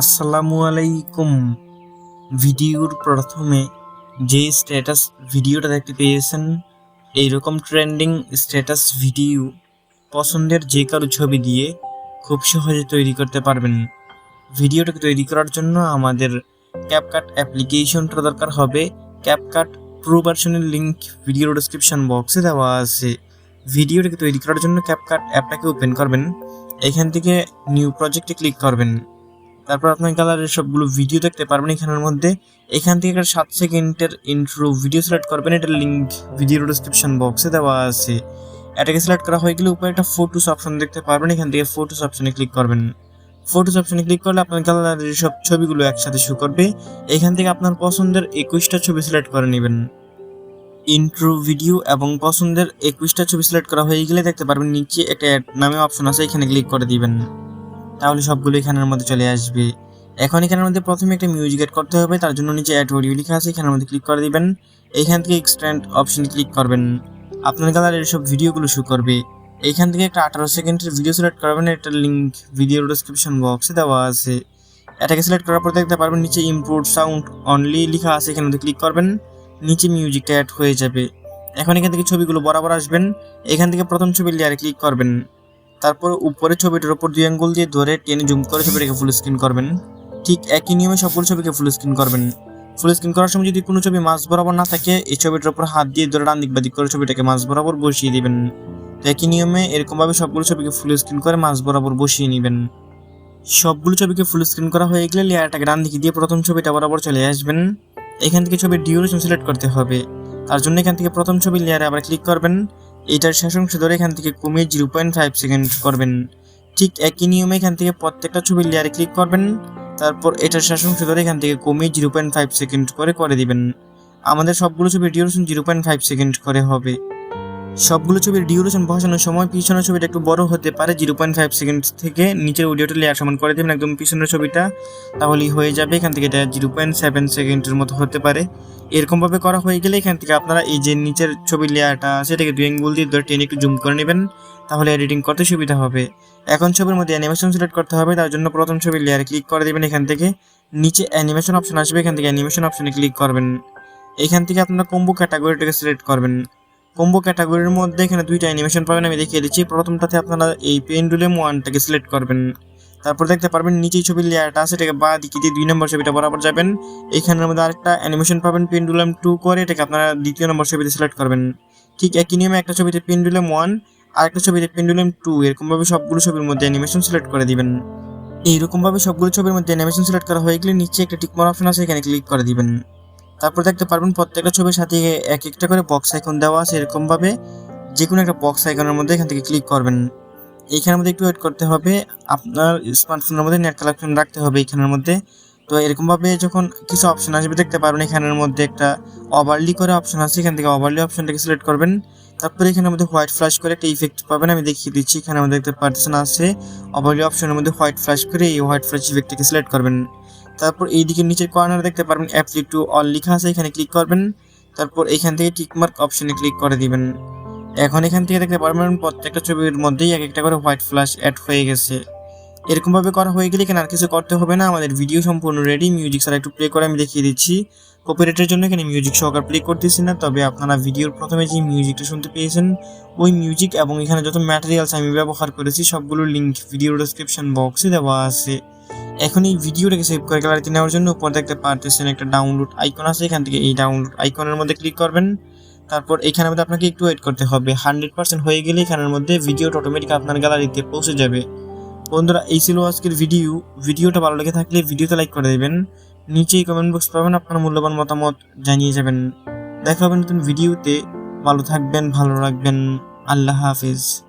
আসসালামু আলাইকুম। ভিডিওর প্রথমে যে স্ট্যাটাস ভিডিওটা দেখতে পেয়েছেন, এইরকম ট্রেন্ডিং স্ট্যাটাস ভিডিও পছন্দের যে কারও ছবি দিয়ে খুব সহজে তৈরি করতে পারবেন। ভিডিওটাকে তৈরি করার জন্য আমাদের ক্যাপকাট অ্যাপ্লিকেশনটা দরকার হবে। ক্যাপকাট প্রো ভার্সনের লিঙ্ক ভিডিও ডেসক্রিপশন বক্সে দেওয়া আছে। ভিডিওটাকে তৈরি করার জন্য ক্যাপকাট অ্যাপটাকে ওপেন করবেন। এখান থেকে নিউ প্রজেক্টে ক্লিক করবেন। তারপর আপনার গ্যালারির সবগুলো ভিডিও দেখতে পারবেন এখানের মধ্যে। এখান থেকে একটা সাত সেকেন্ডের ইন্ট্রো ভিডিও সিলেক্ট করবেন। এটার লিঙ্ক ভিডিও ডিসক্রিপশন বক্সে দেওয়া আছে। এটাকে সিলেক্ট করা হয়ে গেলে উপরে একটা ফটোস অপশন দেখতে পারবেন। এখান থেকে ফটোস অপশনে ক্লিক করবেন। ফটোস অপশনে ক্লিক করলে আপনার গ্যালারির সব ছবিগুলো একসাথে শো করবে। এখান থেকে আপনার পছন্দের একুশটা ছবি সিলেক্ট করে নেবেন। ইন্ট্রো ভিডিও এবং পছন্দের একুশটা ছবি সিলেক্ট করা হয়ে গেলে দেখতে পারবেন নিচে একটা নামে অপশন আছে, এখানে ক্লিক করে দিবেন। তাহলে সবগুলো এখানের মধ্যে চলে আসবে। এখন এখানের মধ্যে প্রথমে একটা মিউজিক অ্যাড করতে হবে, তার জন্য নিচে অ্যাড অডিও লেখা আছে, এখানের মধ্যে ক্লিক করে দিবেন। এইখান থেকে এক্সট্যান্ড অপশনে ক্লিক করবেন। আপনার গ্যালারির সব ভিডিওগুলো শো করবে। এইখান থেকে একটা আঠারো সেকেন্ডের ভিডিও সিলেক্ট করবেন এটার লিঙ্ক ভিডিও ডিসক্রিপশন বক্সে দেওয়া আছে। এটাকে সিলেক্ট করার পর দেখতে পারবেন নিচে ইম্পোর্ট সাউন্ড অনলি লেখা আছে এখানে মধ্যে ক্লিক করবেন। নিচে মিউজিকটা অ্যাড হয়ে যাবে। এখন এখান থেকে ছবিগুলো বরাবর আসবেন। এখান থেকে প্রথম ছবির লেয়ারে ক্লিক করবেন। তারপর উপরে ছবিটার উপর দুই আঙ্গুল দিয়ে ধরে টেনে জুম করে ছবিটাকে ফুল স্ক্রিন করবেন। ঠিক একই নিয়মে সবগুলো ছবিকে ফুল স্ক্রিন করবেন। ফুল স্ক্রিন করার সময় যদি কোনো ছবি মাঝ বরাবর না থাকে, এই ছবিটার উপর হাত দিয়ে ধরে ডান দিক বাদিক করে ছবিটাকে মাঝ বরাবর বসিয়ে দিবেন। একই নিয়মে এরকমভাবে সবগুলো ছবিকে ফুল স্ক্রিন করে মাঝ বরাবর বসিয়ে নেবেন। সবগুলো ছবিকে ফুল স্ক্রিন করা হয়ে গেলে লেয়ারটাকে ডান দিকে দিয়ে প্রথম ছবিটা বরাবর চলে আসবেন। এখান থেকে ছবির ডিউরেশন সিলেক্ট করতে হবে। তার জন্য এখান থেকে প্রথম ছবি লেয়ারে আবার ক্লিক করবেন। এইটার শেষ অংশ ধরে এখান থেকে কমিয়ে জিরো পয়েন্ট ফাইভ সেকেন্ড করবেন। ঠিক একই নিয়মে এখান থেকে প্রত্যেকটা ছবির লেয়ারে ক্লিক করবেন, তারপর এটার শেষ অংশ ধরে এখান থেকে কমিয়ে জিরো পয়েন্ট ফাইভ সেকেন্ড করে করে দিবেন। আমাদের সবগুলো ছবি duration zero point five second করে হবে। সবগুলো ছবির ডিউরেশন বসানোর সময় পিছনের ছবিটা একটু বড় হতে পারে, জিরো পয়েন্ট ফাইভ সেকেন্ড থেকে নিচের অডিওটা লেয়ার সমান করে দেবেন, একদম পিছনের ছবিটা, তাহলেই হয়ে যাবে। এখান থেকে এটা জিরো পয়েন্ট সেভেন সেকেন্ডের মতো হতে পারে। এরকমভাবে করা হয়ে গেলে এখান থেকে আপনারা এই যে নিচের ছবির লেয়ারটা সেটাকে দুই অ্যাঙ্গুল দিয়ে ধরে টেনে একটু জুম করে নেবেন, তাহলে এডিটিং করতে সুবিধা হবে। এখন ছবির মধ্যে অ্যানিমেশন সিলেক্ট করতে হবে, তার জন্য প্রথম ছবির লেয়ারে ক্লিক করে দেবেন এখান থেকে। নিচে অ্যানিমেশন অপশন আসবে, এখান থেকে অ্যানিমেশন অপশনে ক্লিক করবেন। এখান থেকে আপনারা কম্বো ক্যাটাগরিটাকে সিলেক্ট করবেন। কম্বো ক্যাটাগরির মধ্যে এখানে দুইটা অ্যানিমেশন পাবেন, আমি দেখিয়ে দিচ্ছি। প্রথমটাতে আপনারা এই পেন্ডুলেম ওয়ানটাকে সিলেক্ট করবেন। তারপর দেখতে পারবেন, নিচেই ছবির লেয়ারটা আছে, এটাকে বা দিকে দিয়ে দুই নম্বর ছবিটা বরাবর যাবেন। এখানের মধ্যে আরেকটা অ্যানিমেশন পাবেন পেন্ডুলাম টু করে এটাকে আপনারা দ্বিতীয় নম্বর ছবিতে সিলেক্ট করবেন। ঠিক একই নিয়মে একটা ছবিতে পেন্ডুলাম ওয়ান আরেকটা ছবিতে পেন্ডুলাম টু এরকমভাবে সবগুলো ছবির মধ্যে অ্যানিমেশন সিলেক্ট করে দিবেন। এইরকমভাবে সবগুলো ছবির মধ্যে অ্যানিমেশন সিলেক্ট করা হয়ে গেলে নিচে একটা টিকমার অপশন আছে, এখানে ক্লিক করে দিবেন। তারপর দেখতে পারবেন প্রত্যেকটা ছবির সাথে এক একটা করে বক্স আইকন দেওয়া আছে এরকমভাবে। যে কোনো একটা বক্স আইকনের মধ্যে এখান থেকে ক্লিক করবেন। এইখানের মধ্যে একটু ওয়েট করতে হবে। আপনার স্মার্টফোনের মধ্যে নেট কালেকশন রাখতে হবে এখানের মধ্যে। তো এরকমভাবে যখন কিছু অপশন আসবে, দেখতে পারবেন এখানের মধ্যে একটা ওভারলি করে অপশন আছে। এখান থেকে ওভারলি অপশনটাকে সিলেক্ট করবেন। তারপরে এখানের মধ্যে হোয়াইট ফ্ল্যাশ করে একটা ইফেক্ট পাবেন। আমি দেখিয়ে দিচ্ছি এখানে মধ্যে দেখতে পারতেছেন আছে। ওভারলি অপশনের মধ্যে হোয়াইট ফ্ল্যাশ করে এই হোয়াইট ফ্ল্যাশ ইফেক্টটাকে সিলেক্ট করবেন। তারপর এই দিকে নিচের কর্নারে দেখতে পারবেন অ্যাপলি টু অল লেখা আছে, এখানে ক্লিক করবেন। তারপর এখান থেকে টিকমার্ক অপশনে ক্লিক করে দিবেন। এখন এখান থেকে দেখতে পারবেন প্রত্যেকটা ছবির মধ্যেই এক একটা করে হোয়াইট ফ্ল্যাশ অ্যাড হয়ে গেছে। এরকমভাবে করা হয়ে গেলে এখানে আর কিছু করতে হবে না। আমাদের ভিডিও সম্পূর্ণ রেডি মিউজিক ছাড়া একটু প্লে করে আমি দেখিয়ে দিচ্ছি। কপিরাইটের জন্য এখানে মিউজিক সহকার প্লে করতেছি না, তবে আপনারা ভিডিওর প্রথমে যে মিউজিকটা শুনতে পেয়েছেন, ওই মিউজিক এবং এখানে যত ম্যাটেরিয়ালস আমি ব্যবহার করেছি সবগুলোর লিঙ্ক ভিডিও ডিসক্রিপশন বক্সে দেওয়া আছে। এখন এই ভিডিওটাকে সেভ করে গ্যালারিতে নেওয়ার জন্য উপর দেখতে পারতেছেন একটা ডাউনলোড আইকন আছে, এখান থেকে এই ডাউনলোড আইকনের মধ্যে ক্লিক করবেন। তারপর এখানের মধ্যে আপনাকে একটু ওয়েট করতে হবে। হান্ড্রেড পার্সেন্ট হয়ে গেলে এখানের মধ্যে ভিডিওটা অটোমেটিক আপনার গ্যালারিতে পৌঁছে যাবে। বন্ধুরা, এই ছিল আজকের ভিডিও ভিডিওটা ভালো লেগে থাকলে ভিডিওতে লাইক করে দেবেন। নিচেই কমেন্ট বক্স পাবেন, আপনার মূল্যবান মতামত জানিয়ে যাবেন। দেখা হবে নতুন ভিডিওতে ভালো থাকবেন, ভালো রাখবেন। আল্লাহ হাফিজ।